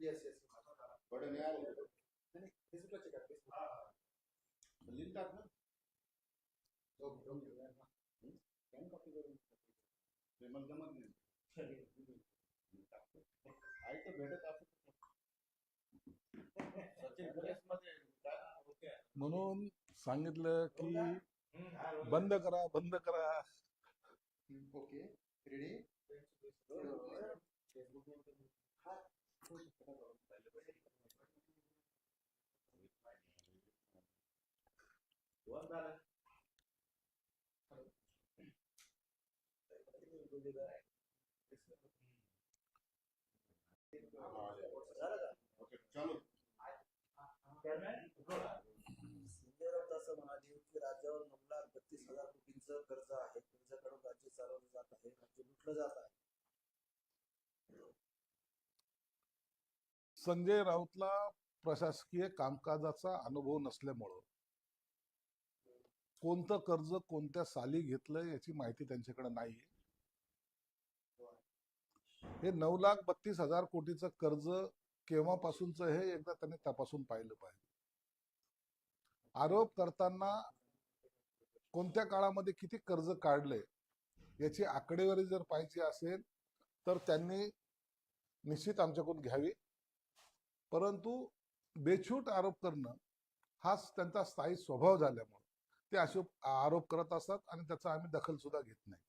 Yes yes थोडे नाही आले फेसबुकला चेक आहे फेसबुक लिंक टाक ना ओके कॉपी करून जमत नाही भेटत म्हणून सांगितलं की बंद करा बंद करा ओके रेडी असं म्हणाले की राज्यावर नऊ लाख बत्तीस हजार कोटींचं कर्ज आहे तुमच्याकडून राज्य चालवलं जात आहे राज्य लुटलं जात आहे संजय राऊतला प्रशासकीय कामकाजाचा अनुभव नसल्यामुळं. कोणतं कर्ज कोणत्या साली घेतलं याची माहिती त्यांच्याकडे नाही हे नऊ लाख बत्तीस हजार कोटीचं कर्ज केव्हापासूनच हे एकदा त्यांनी तपासून पाहिलं पाहिजे. आरोप करताना कोणत्या काळामध्ये किती कर्ज काढले याची आकडेवारी जर पाहिजे असेल तर त्यांनी निश्चित आमच्याकडून घ्यावी. परंतु बेछूट आरोप करणं हाच त्यांचा स्थायी स्वभाव झाल्यामुळे ते असे आरोप करत असतात आणि त्याचा आम्ही दखल सुद्धा घेत नाही.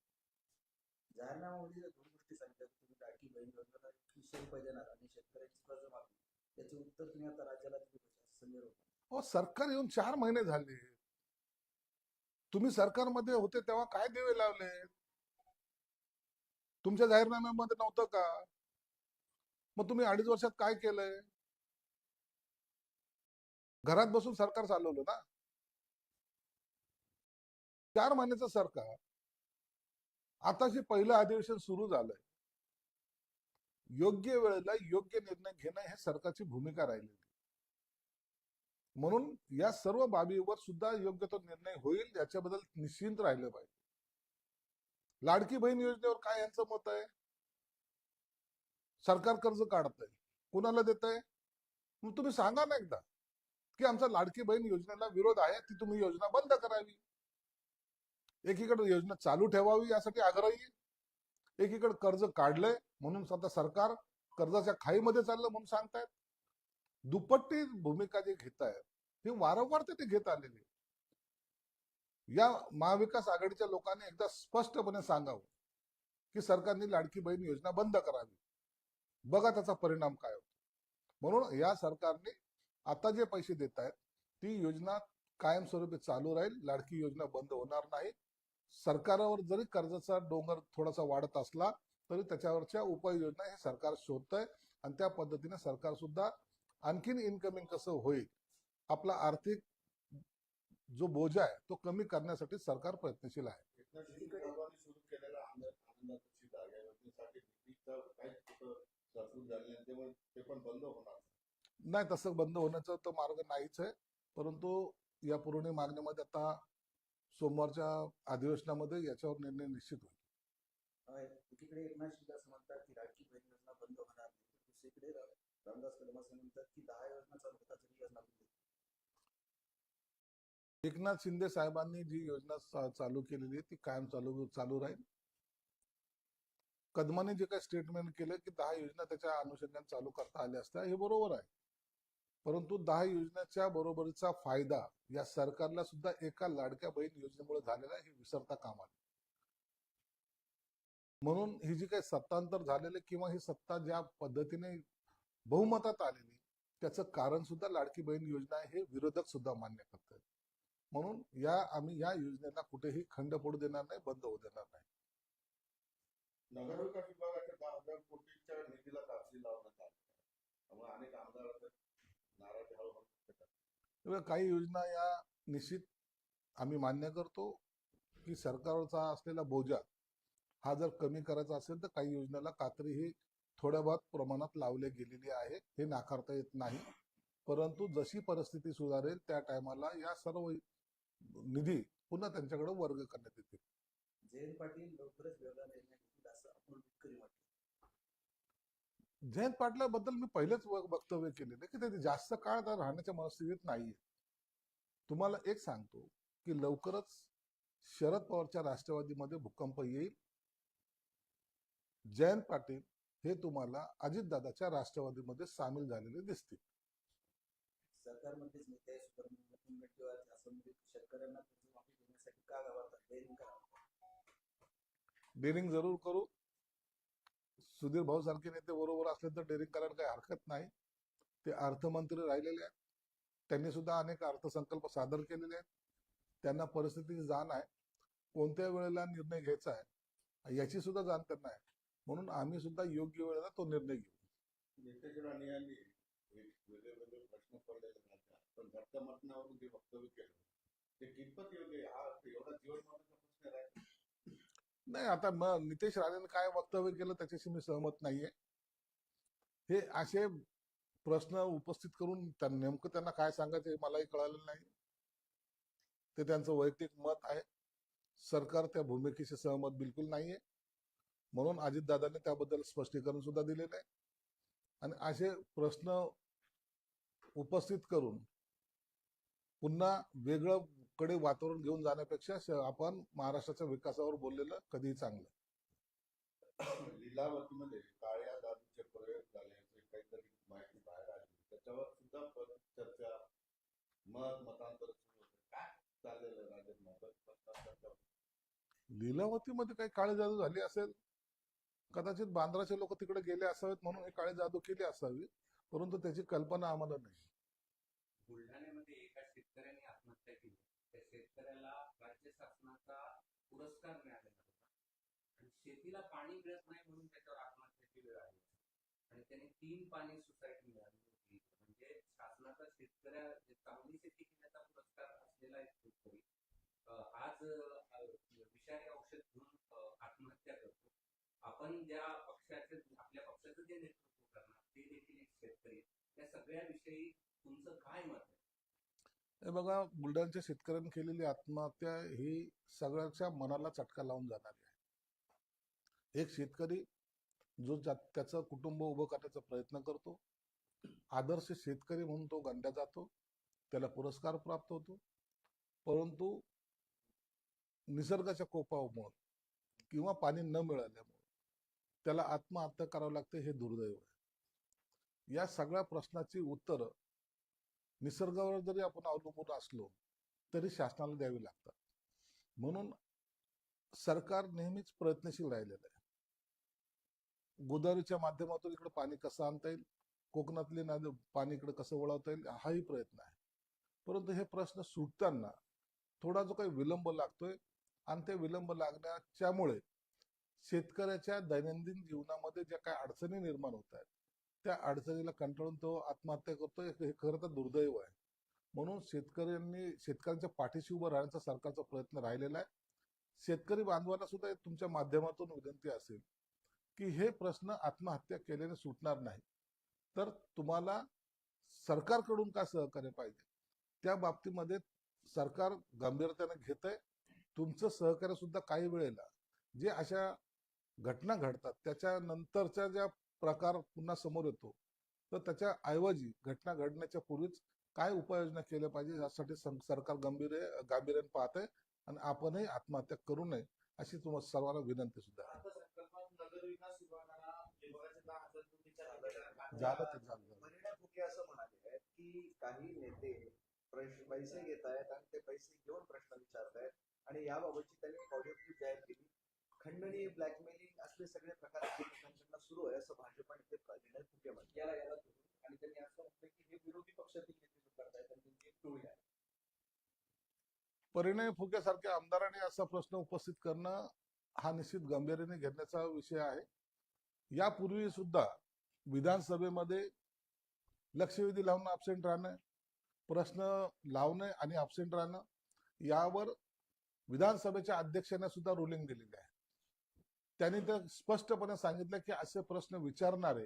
हो सरकार येऊन चार महिने झाले. तुम्ही सरकारमध्ये होते तेव्हा काय देवे लावले? तुमच्या जाहीरनाम्यामध्ये नव्हतं का? मग तुम्ही अडीच वर्षात काय केलंय? घरात बसून सरकार चालवलं ना. चार महिन्याचं सरकार. आताशी पहिलं अधिवेशन सुरू झालंय. योग्य वेळेला योग्य निर्णय घेणं हे सरकारची भूमिका राहिलेली. म्हणून या सर्व बाबीवर सुद्धा योग्य तो निर्णय होईल याच्याबद्दल निश्चिंत राहिलं पाहिजे. लाडकी बहीण योजनेवर काय यांचं मत आहे? सरकार कर्ज काढतंय. कुणाला देत आहे मग तुम्ही सांगा ना एकदा. की आमचा लाडकी बहीण योजनेला विरोध आहे ती तुम्ही योजना बंद करावी. एकीकडे योजना चालू ठेवावी यासाठी आग्रही. एकीकडे कर्ज काढलंय म्हणून स्वतः सरकार कर्जाच्या खाईमध्ये चाललं म्हणून सांगतायत. दुपट्टी भूमिका जे घेत आहेत हे वारंवार ते ते घेत आलेले या महाविकास आघाडीच्या लोकांनी एकदा स्पष्टपणे सांगावं की सरकारने लाडकी बहीण योजना बंद करावी. बघा त्याचा परिणाम काय होतो. म्हणून या सरकारने आता जे पैसे देत आहेत ती योजना कायमस्वरूपी चालू राहील. लाडकी योजना बंद होणार नाही. सरकारवर जरी कर्जाचा डोंगर थोडासा वाढत असला तरी त्याच्यावरच्या उपाययोजना हे सरकार शोधतंय आणि त्या पद्धतीने सरकार सुद्धा आणखीन इन्कमिंग कसं होईल आपला आर्थिक जो बोजा आहे तो कमी करण्यासाठी सरकार प्रयत्नशील आहे. ते पण बंद होणार. नाही तसं बंद होण्याचा तो मार्ग नाहीच आहे परंतु या पुरवणी मागणीमध्ये आता सोमवारच्या अधिवेशनामध्ये याच्यावर निर्णय निश्चित होईल आहे. एकीकडे एकनाथ शिंदे असं म्हणतात की लाडकी बहीण योजना बंद होणार नाही तर दुसरीकडे रा- रामदास कदम असं म्हणतात की दहा योजना चालू होतात तरी योजना बंद होईल. एकनाथ शिंदे साहेबांनी जी योजना चालू केलेली आहे ती कायम चालू चालू राहील कदमाने जे काही स्टेटमेंट केलं की दहा योजना त्याच्या अनुषंगाने चालू करता आल्या असत्या हे बरोबर आहे परंतु दहा योजनेच्या बरोबरीचा फायदा या सरकारला सुद्धा एका लाडक्या बहीण योजनेमुळे झालेला हे विसरता कामा म्हणून ही जी काही सत्तांतर झालेले किंवा ही सत्ता ज्या पद्धतीने बहुमतात आलेली त्याचं कारण सुद्धा लाडकी बहीण योजना आहे हे विरोधक सुद्धा मान्य करतात. म्हणून या आम्ही या योजनेला कुठेही खंड पडू देणार नाही बंद होऊ देणार नाही. नगरविकास विभागाच्या दहा हजार कोटीच्या निधीला लावण्यात आली त्यामुळे अनेक आमदार काही योजना या निश्चित आम्ही मान्य करतो की सरकारचा असलेला बोजा हा जर कमी करायचा असेल तर काही योजनेला कात्री ही थोड्या बहुत प्रमाणात लावले गेलेली आहे हे नाकारता येत नाही. परंतु जशी परिस्थिती सुधारेल त्या टायमाला या सर्व निधी पुन्हा त्यांच्याकडे वर्ग करण्यात येतील. जयंत पाटील लवकरच वेगळा निर्णय घेतील असं अमोल मिटकरी म्हटलं जयंत पाटलाबद्दल मी पहिलेच वक्तव्य केलेलं की ते जास्त काळ राहण्याच्या मनस्थितीत नाहीये. तुम्हाला एक सांगतो की लवकरच शरद पवारच्या राष्ट्रवादीमध्ये भूकंप येईल. जयंत पाटील हे तुम्हाला अजितदादाच्या राष्ट्रवादीमध्ये सामील झालेले दिसतील. डेअरिंग जरूर करू. सुधीर भाऊ सारखे नेते बरोबर असले तर डेअरिंग करायला काही हरकत नाही. ते अर्थमंत्री राहिलेले आहेत. त्यांनी सुद्धा अनेक अर्थसंकल्प सादर केलेले आहेत. त्यांना परिस्थितीची जाण आहे. कोणत्या वेळेला निर्णय घ्यायचा आहे? याची सुद्धा जाण त्यांना आहे. म्हणून आम्ही सुद्धा योग्य वेळेला तो निर्णय घेऊ. नितेश राणे यांनी वेगळे वेगळे प्रश्न नाही आता मग नितेश राणेंनी काय वक्तव्य केलं त्याच्याशी मी सहमत नाहीये. हे असे प्रश्न उपस्थित करून नेमकं त्यांना काय सांगायचं हे मलाही कळालं नाही. ते त्यांचं वैयक्तिक मत आहे. सरकार त्या भूमिकेशी सहमत बिलकुल नाहीये. म्हणून अजितदादांनी त्याबद्दल स्पष्टीकरण सुद्धा दिलेलं आहे. आणि असे प्रश्न उपस्थित करून पुन्हा वेगळं कडे वातावरण घेऊन जाण्यापेक्षा आपण महाराष्ट्राच्या विकासावर बोललेलं कधीही चांगलं. लिलावतीमध्ये काळ्या दारूचे प्रयोग झाल्याचे काहीतरी माहिती बाहेर आली. त्याच्यावर सुद्धा चर्चा मत मतांतर चाललेलं राज्यात. लिलावतीमध्ये काही काळी जादू झाली असेल? कदाचित बांद्राचे लोक तिकडे गेले असावेत म्हणून हे काळी जादू केली असावी परंतु त्याची कल्पना आम्हाला नाही बुलढाण्यामध्ये एका शेतकऱ्याने आत्महत्या केली त्या शेतकऱ्याला राज्य शासनाचा पुरस्कार मिळालेला होता. आणि शेतीला पाणी मिळत नाही म्हणून त्याच्यावर आत्महत्याची वेळ आली. आणि त्याने तीन पाणी सोसायटी मिळाली होती. म्हणजे शासनाचा शेतकऱ्या चांगली शेती केल्याचा पुरस्कार असलेला एक शेतकरी आज विषारी औषध घेऊन आत्महत्या करतो. आपण ज्या पक्षाचे आपल्या पक्षाचं जे नेतृत्व करणार ते देखील एक शेतकरी. त्या या सगळ्याविषयी तुमचं काय मत आहे? हे बघा बुलढाण्याच्या शेतकऱ्यांनी केलेली आत्महत्या ही सगळ्याच्या मनाला चटका लावून जाणारी आहे. एक शेतकरी जो त्याचं कुटुंब उभं करण्याचा प्रयत्न करतो आदर्श शेतकरी म्हणून तो गणला जातो त्याला पुरस्कार प्राप्त होतो. परंतु निसर्गाच्या कोपामुळे किंवा पाणी न मिळाल्यामुळे त्याला आत्महत्या करावं लागते हे दुर्दैव आहे. या सगळ्या प्रश्नाची उत्तरं निसर्गावर जरी आपण अवलंबून असलो तरी शासनाला द्यावी लागतात. म्हणून सरकार नेहमीच प्रयत्नशील राहिलेलं आहे. गोदावरीच्या माध्यमातून इकडे पाणी कसं आणता येईल? कोकणातले नदी पाणी इकडे कसं वळवता येईल? हाही प्रयत्न आहे. परंतु हे प्रश्न सुटताना थोडा जो काही विलंब लागतोय आणि ते विलंब लागण्याच्यामुळे शेतकऱ्याच्या दैनंदिन जीवनामध्ये ज्या काही अडचणी निर्माण होत आहेत त्या अडचणीला कंटाळून तो आत्महत्या करतोय हे खरं तर दुर्दैव आहे. म्हणून शेतकऱ्यांनी शेतकऱ्यांच्या पाठीशी उभं राहण्याचा सरकारचा प्रयत्न राहिलेला आहे. शेतकरी बांधवांना सुद्धा तुमच्या माध्यमातून विनंती असेल की हे प्रश्न आत्महत्या केल्याने सुटणार नाही. तर तुम्हाला सरकारकडून काय सहकार्य पाहिजे? त्या बाबतीमध्ये सरकार गंभीरतेने घेत आहे तुमचं सहकार्य सुद्धा काही वेळेला जे अशा घटना घडतात त्याच्यानंतरच्या ज्या प्रकार पुन्हा समोर येतो. तर त्याच्या ऐवजी घटना घडण्याच्या पूर्वीच काय उपाययोजना केल्या पाहिजे यासाठी सरकार गंभीर गांभीर्याने पाहत आहे आणि आपणही आत्महत्या करू नये अशी तुम्हाला सर्वांना विनंती सुद्धा. झालं ते झालं. की काही नेते पैसे घेत आहेत आणि ते पैसे घेऊन प्रश्न विचारत आहेत आणि याबाबतची त्यांनी एक ऑडिओ क्लिप जाहीर केली. खंडणी ब्लॅकमेलिंग असले सगळे प्रकार सुरू आहे असं भाजपा नेते परिणय फुके म्हणतात? याला याला धरून आणि त्यांनी असं म्हटलं की हे विरोधी पक्षातील नेते जो करतायत आणि त्यांची एक टोळी आहे. परिणय फुकेसारख्या आमदारांनी असा प्रश्न उपस्थित करणं हा निश्चित गंभीरतेने घेण्याचा विषय आहे. यापूर्वी सुद्धा विधानसभेमध्ये लक्षवेधी लावून अब्सेंट राहणं प्रश्न लावणे आणि अब्सेंट राहणं यावर विधानसभेच्या अध्यक्षाने सुद्धा रुलिंग दिलेली आहे. त्यांनी तर स्पष्टपणे सांगितलं की असे प्रश्न विचारणारे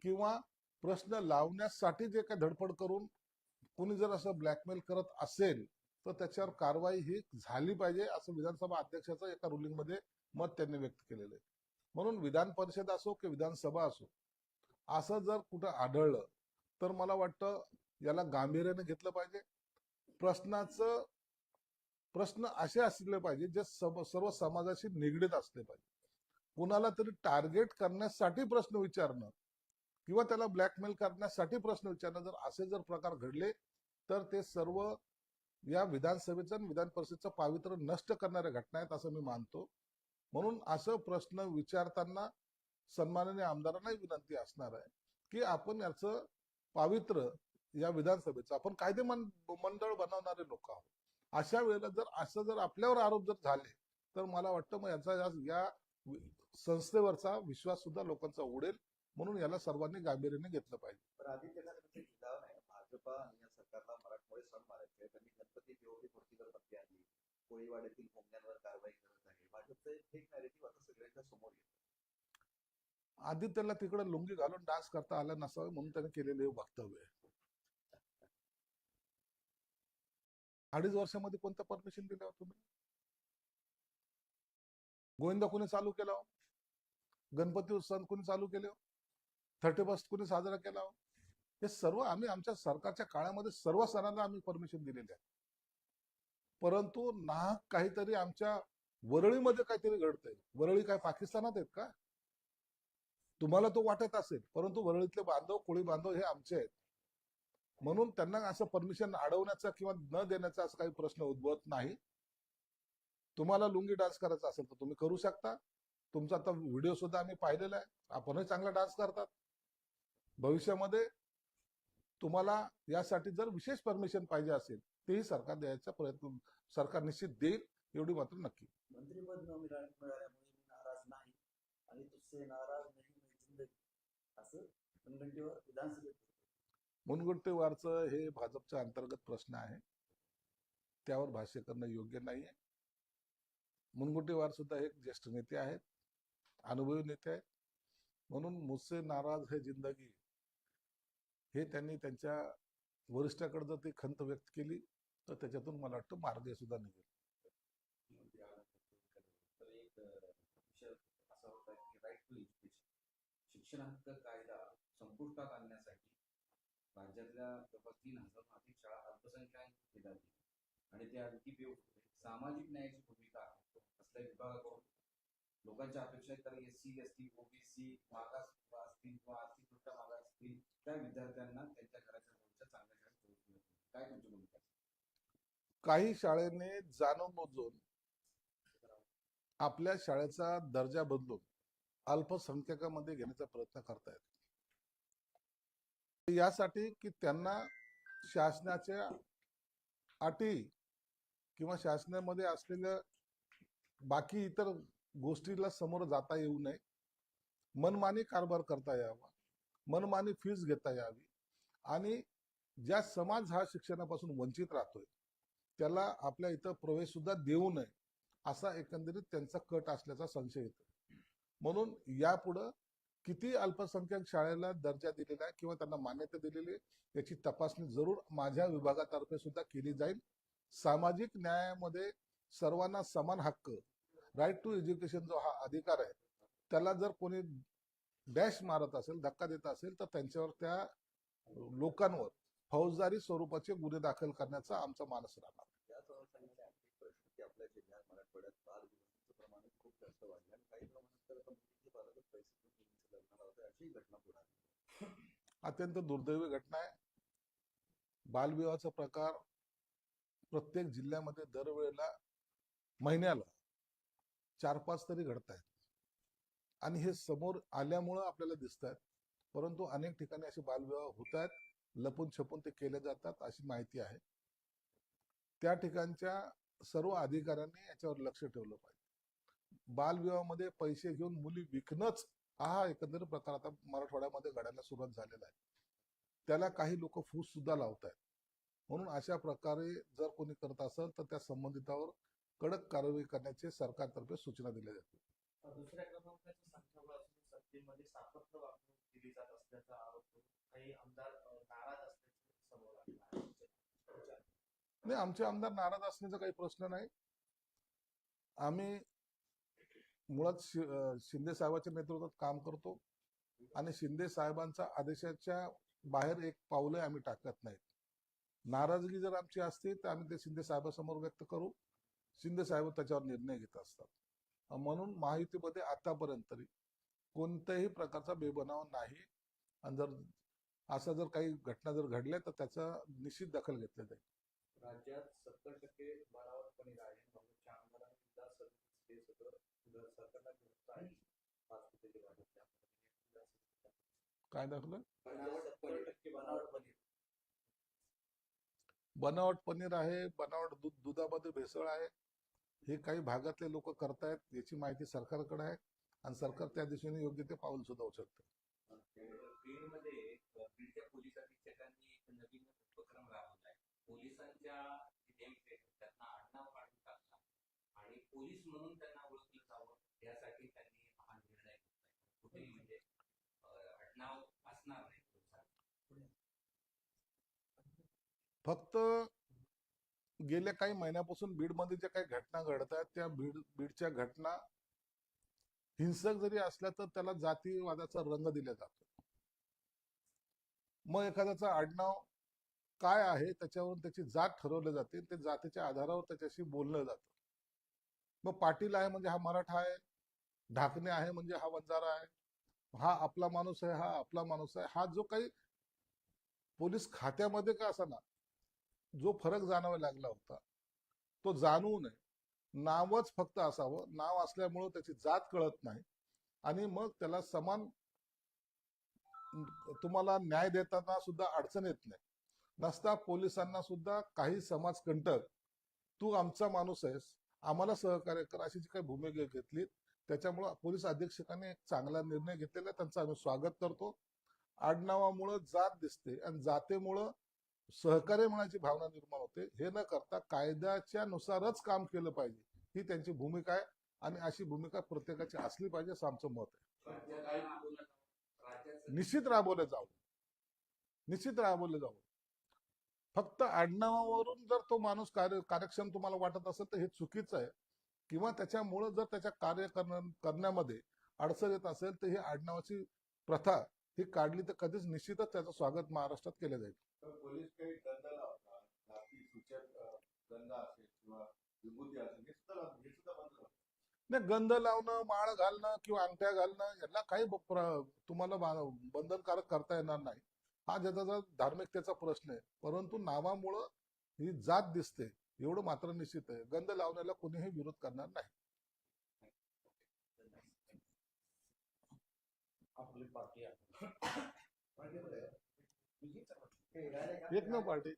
किंवा प्रश्न लावण्यासाठी जे काही धडपड करून कोणी जर असं ब्लॅकमेल करत असेल तर त्याच्यावर कारवाई ही झाली पाहिजे असं विधानसभा अध्यक्षाचं एका रुलिंगमध्ये मत त्यांनी व्यक्त केलेलं आहे. म्हणून विधान परिषद असो की विधानसभा असो असं जर कुठं आढळलं तर मला वाटतं याला गांभीर्याने घेतलं पाहिजे. प्रश्नाचं प्रश्न असे असले पाहिजे जे सर्व समाजाशी निगडीत असले पाहिजे. कुणाला तरी टार्गेट करण्यासाठी प्रश्न विचारणं किंवा त्याला ब्लॅकमेल करण्यासाठी प्रश्न विचारणं. जर असे जर प्रकार घडले तर ते सर्व या विधानसभेचं आणि विधान परिषदेचं पावित्र्य नष्ट करणाऱ्या घटना आहेत असं मी मानतो. म्हणून असं प्रश्न विचारताना सन्माननीय आमदारांनाही विनंती असणार आहे की आपण याचं पावित्र्य या विधानसभेचं आपण कायदे मं- मंडळ बनवणारे लोक आहोत. अशा वेळेला जर असं जर आपल्यावर आरोप जर झाले तर मला वाटतं मग याचा या- संस्थेवरचा विश्वास सुद्धा लोकांचा उडेल म्हणून याला सर्वांनी गांभीर्याने घेतलं पाहिजे. पण आदित्य ठाकरेंचे लिलाव नाही. भाजपा आणि या सरकारला मराठमोळे सण मारायचे त्यांनी गणपती पीओपी मूर्तीवर बंदी आणली. कोळीवाड्यातील भोंग्यांवर कारवाई करत आहे. भाजपचं एक फेक नॅरेटिव्ह आता सगळ्यांच्या समोर येतं आदित्यला तिकडे लुंगी घालून डान्स करता आला नसावं म्हणून त्याने केलेले वक्तव्य आहे. अडीच वर्षामध्ये कोणतं परमिशन दिलं तुम्ही? गोविंदा कोणी चालू केला? गणपती उत्सव कोणी चालू केले हो? थर्टी फर्स्ट कोणी साजरा केला हो? हे सर्व आम्ही आमच्या सरकारच्या काळामध्ये सर्व सणांना आम्ही परमिशन दिलेली आहे. परंतु ना काहीतरी आमच्या वरळीमध्ये काहीतरी घडतंय. वरळी काय पाकिस्तानात आहेत का? तुम्हाला तो वाटत असेल परंतु वरळीतले बांधव कोळी बांधव हे आमचे आहेत. म्हणून त्यांना असं परमिशन अडवण्याचा किंवा न देण्याचा असा काही प्रश्न उद्भवत नाही. तुम्हाला लुंगी डान्स करायचा असेल तर तुम्ही करू शकता. तुमचा आता व्हिडिओ सुद्धा आम्ही पाहिलेला आहे. आपणही चांगला डान्स करतात. भविष्यामध्ये तुम्हाला यासाठी जर विशेष परमिशन पाहिजे असेल तेही सरकार द्यायचा प्रयत्न सरकार निश्चित देईल एवढी मात्र नक्की. मंत्रिपद न मिळाल्यामुळे नाराज नाही आणि नाराज नाही मी जिंदगी. असं मुनगंटीवार विधानसभेत बोलले. मुनगंटीवारचं हे भाजपच्या अंतर्गत प्रश्न आहे. त्यावर भाष्य करणं योग्य नाहीये. मुनगंटीवार सुद्धा एक ज्येष्ठ नेते आहेत. अनुभवी नेते आहेत. म्हणून मुझसे नाराज है जिंदगी. हे त्यांनी त्यांच्या वरिष्ठाकडे जर ती खंत व्यक्त केली तर त्याच्यातून मला वाटतं मार्ग सुद्धा निघेल. एक असा होता की राईट एज्युकेशन शिक्षण हक्क कायदा संपुष्टात आणण्यासाठी राज्यातल्या जवळपास तीन हजार अधिक शाळा अल्पसंख्याक आणि ते आणखी सामाजिक न्यायाची भूमिका असल्या विभागाकडून लोकांच्या अपेक्षा आहेत तर S C S T OBC मागास असतील किंवा आर्थिकदृष्ट्या मागास असतील त्या विद्यार्थ्यांना त्यांच्या घराच्या जवळच्या चांगल्या शाळेत प्रवेश मिळतो काय तुमची भूमिका काही शाळेने जाणून बुजून आपल्या शाळेचा दर्जा बदलून अल्पसंख्याकामध्ये घेण्याचा प्रयत्न करतायत. यासाठी की त्यांना शासनाच्या अटी किंवा शासनामध्ये असलेल्या बाकी इतर गोष्टीला समोर जाता येऊ नये. मनमानी कारभार करता यावा. मनमानी फीज घेता यावी. आणि ज्या समाज हा शिक्षणापासून वंचित राहतोय त्याला आपल्या इथं प्रवेश सुद्धा देऊ नये असा एकंदरीत त्यांचा कट असल्याचा संशय येतो म्हणून यापुढं किती अल्पसंख्याक शाळेला दर्जा दिलेला आहे किंवा त्यांना मान्यता दिलेली आहे याची तपासणी जरूर माझ्या विभागातर्फे सुद्धा केली जाईल. सामाजिक न्यायामध्ये सर्वांना समान हक्क राईट टू एज्युकेशन जो हा अधिकार आहे त्याला जर कोणी डॅश मारत असेल धक्का देत असेल तर त्यांच्यावर त्या लोकांवर फौजदारी स्वरूपाचे गुन्हे दाखल करण्याचा आमचा मानस राहणार. अत्यंत दुर्दैवी घटना आहे. बालविवाहाचा प्रकार प्रत्येक जिल्ह्यामध्ये दरवेळेला महिन्याला चार पाच तरी घडत आहेत आणि हे समोर आल्यामुळं आपल्याला दिसत आहेत परंतु अनेक ठिकाणी असे बालविवाह होत आहेत लपून छपून ते केले जातात अशी माहिती आहे. त्या ठिकाणच्या सर्व अधिकाऱ्यांनी याच्यावर लक्ष ठेवलं पाहिजे. बालविवाहामध्ये पैसे घेऊन मुली विकणंच हा एकंदरीत प्रकार आता मराठवाड्यामध्ये घडायला सुरुवात झालेला आहे. त्याला काही लोक फूस सुद्धा लावत आहेत म्हणून अशा प्रकारे जर कोणी करत असेल तर त्या संबंधितावर कडक कारवाई करण्याचे सरकारतर्फे सूचना दिल्या जातील दुसऱ्या क्रमांकाच्या संख्याबळ असून सत्तेमध्ये सातत्य वापरून दिली जात असल्याचा आरोप करून काही आमदार अ, नाराज असल्याचे समोर आले. आहे. नाही आमचे आमदार नाराज असण्याचा काही प्रश्न नाही. आम्ही मुळात शिंदे साहेबांच्या नेतृत्वात काम करतो आणि शिंदे साहेबांच्या आदेशाच्या बाहेर एक पावलं आम्ही टाकत नाहीत. नाराजगी जर आमची असती तर आम्ही ते शिंदे साहेबांसमोर व्यक्त करू. शिंदे साहेब त्याच्यावर निर्णय घेत असतात. म्हणून महायुतीमध्ये आतापर्यंत तरी कोणत्याही प्रकारचा बेबनाव नाही. आणि जर असं जर काही घटना जर घडल्या तर त्याचा निश्चित दखल घेतली जाईल. राज्यात सत्तर टक्के आमदारांनी काय दाखलं बनावट पनीर आहे बनावट दूध दुधामध्ये भेसळ आहे. हे काही भागातले लोक करतायत याची माहिती सरकारकडे आहे आणि सरकार त्या दिशेने योग्य ते पाऊल सुद्धा उचलतं पोलीस पोलिसांच्या त्यांना आडनाव आणि पोलीस म्हणून त्यांना ओळखलं जावं यासाठी त्यांनी हा निर्णय कुठेही म्हणजे आडनाव असणार नाही फक्त गेल्या काही महिन्यापासून बीडमध्ये ज्या काही घटना घडत आहेत त्या बीड बीडच्या घटना हिंसक जरी असल्या तर त्याला जातीवादाचा रंग दिला जातो. मग एखाद्याचं आडनाव काय आहे त्याच्यावरून त्याची जात ठरवली जाते ते जातीच्या आधारावर त्याच्याशी बोललं जातं. मग पाटील आहे म्हणजे हा मराठा आहे ढाकणे आहे म्हणजे हा वंजारा आहे हा आपला माणूस आहे हा आपला माणूस आहे हा जो काही पोलीस खात्यामध्ये का असा ना जो फरक जाणवा लागला होता तो जाणवू नये नावच फक्त असावं. नाव असल्यामुळं त्याची जात कळत नाही. आणि मग त्याला समान तुम्हाला न्याय देताना सुद्धा अडचण येत नाही. नसता पोलिसांना सुद्धा काही समाज कंटक तू आमचा माणूस आहेस आम्हाला सहकार्य कर अशी जी काही भूमिका घेतली त्याच्यामुळं पोलीस अधीक्षकाने एक चांगला निर्णय घेतलेला आहे. त्यांचं आम्ही स्वागत करतो. आडनावामुळं जात दिसते आणि जातेमुळं सहकार्य म्हणायची भावना निर्माण होते. हे न करता कायद्याच्या नुसारच काम केलं पाहिजे. ही त्यांची भूमिका आहे आणि अशी भूमिका प्रत्येकाची असली पाहिजे असं आमचं मत आहे. राबवलं जावं. निश्चित राबवले जावं निश्चित राबवले जावं फक्त आडनावावरून जर तो माणूस कार्य कार्यक्षम तुम्हाला वाटत असेल तर हे चुकीचं आहे. किंवा त्याच्यामुळं जर त्याच्या कार्य करण्यामध्ये अडचण येत असेल तर ही आडनावाची प्रथा ही काढली तर कधीच निश्चितच त्याचं स्वागत महाराष्ट्रात केलं जाईल. तर पोलीस काही दंड लावतात. जाती सूचक दंड असेल किंवा विभूती असेल हे सुद्धा लावतात. हे सुद्धा बंद झालं. नाही गंध लावणं माळ घालणं किंवा अंगठ्या घालणं याला काही ब- प्र- तुम्हाला बा- बंधनकारक करता येणार नाही. हा ज्याचा धार्मिकतेचा प्रश्न आहे. परंतु नावामुळं ही जात दिसते. एवढं मात्र निश्चित आहे. गंध लावण्याला कोणीही विरोध करणार नाही. आपली पार्टी आहे. का? एक न पार्टी